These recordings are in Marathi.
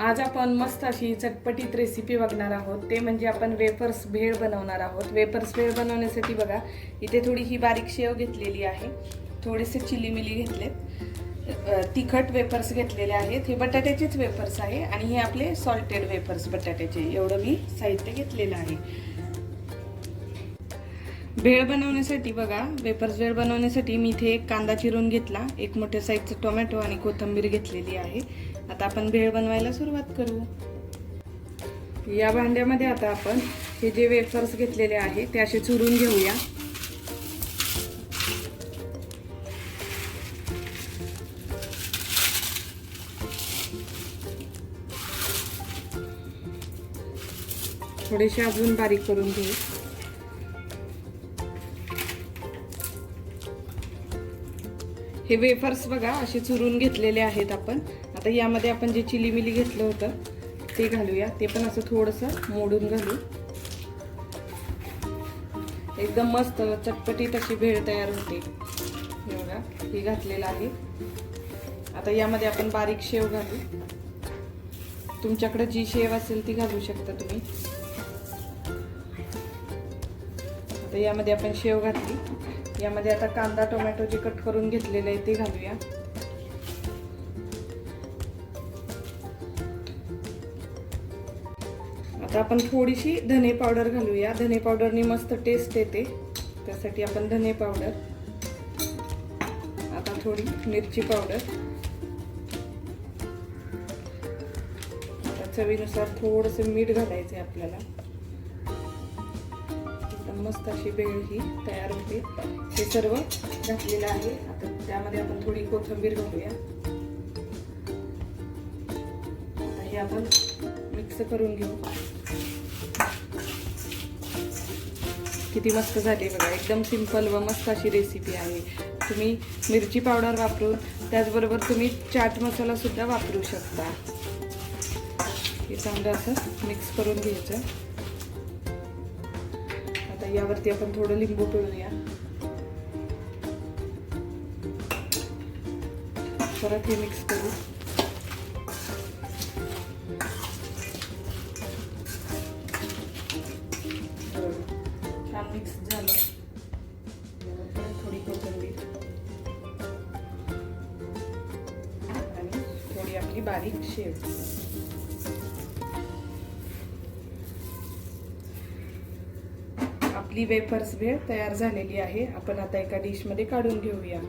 आज आपण मस्त अशी चटपटीत रेसिपी बघणार आहोत. ते म्हणजे आपण वेफर्स भेळ बनवणार आहोत. वेफर्स भेळ बनवण्यासाठी बघा इथे थोडी ही बारीक शेव घेतलेली आहे. थोडेसे चिली मिली घेतलेत. तिखट वेफर्स घेतलेले आहेत. हे बटाट्याचेच वेफर्स आहे आणि हे आपले सॉल्टेड वेफर्स बटाट्याचे. एवढं मी साहित्य घेतलेलं आहे. भेळ बनवण्यासाठी बघा वेफर्स भेळ बनवण्यासाठी मी इथे एक कांदा चिरून घेतला. एक मोठ्या साईजचं टोमॅटो आणि कोथिंबीर घेतलेली आहे. आता आपण भेळ बनवायला सुरुवात करू. या भांड्यामध्ये आता आपण हे जे वेफर्स घेतलेले आहे ते असे चुरून घेऊया. थोडेसे अजून बारीक करून घेऊ. हे वेफर्स बघा असे चुरून घेतलेले आहेत आपण. आता यामध्ये आपण जे चिली मिली घेतलं होतं ते घालूया. ते पण असं थोडंसं मोडून घालू. एकदम मस्त चटपटी तशी भेळ तयार होते. हे बघा हे घातलेलं आहे. आता यामध्ये आपण बारीक शेव घालू. तुमच्याकडे जी शेव असेल ती घालू शकता तुम्ही. आता यामध्ये आपण शेव घातली. यामध्ये आता कांदा टोमॅटो जे कट करून घेतलेलं आहे ते घालूया. आता आपण थोडीशी धने पावडर घालूया. धने पावडरनी मस्त टेस्ट येते. त्यासाठी आपण धने पावडर आता थोडी मिरची पावडर आता चवीनुसार थोडस मीठ घालायचं आपल्याला. मस्त अशी बेळ ही तयार होते. हे सर्व घातलेलं आहे. आता त्यामध्ये आपण थोडी कोथिंबीर घालूया. आता हे आपण मिक्स करून घेऊ. किती मस्त झाली बघा. एकदम सिंपल व मस्त अशी रेसिपी आहे. तुम्ही मिरची पावडर वापरून त्याचबरोबर तुम्ही चाट मसालासुद्धा वापरू शकता. हे चांगलं असं मिक्स करून घ्यायचं. आता यावरती आपण थोडं लिंबू पिळूया. परत हे मिक्स करू. छान मिक्स झालं. थोडी कोथिंबीर. आणि थोडी आपली बारीक शेव. आपली वेफर्स भेळ तयार झालेली आहे. आपण आता एका डिशमध्ये काढून घेऊया.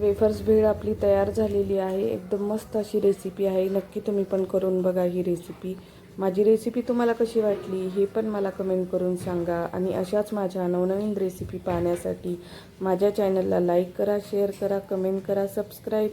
वेफर्स भेळ आपली तयार झालेली आहे. एकदम मस्त अशी रेसिपी आहे. नक्की तुम्ही पण करून बघा ही रेसिपी माझी रेसिपी तुम्हाला कशी वाटली हे पण मला कमेंट करून सांगा. आणि अशाच माझ्या नवनवीन रेसिपी पाहण्यासाठी माझ्या चॅनलला लाईक करा शेअर करा कमेंट करा सबस्क्राईब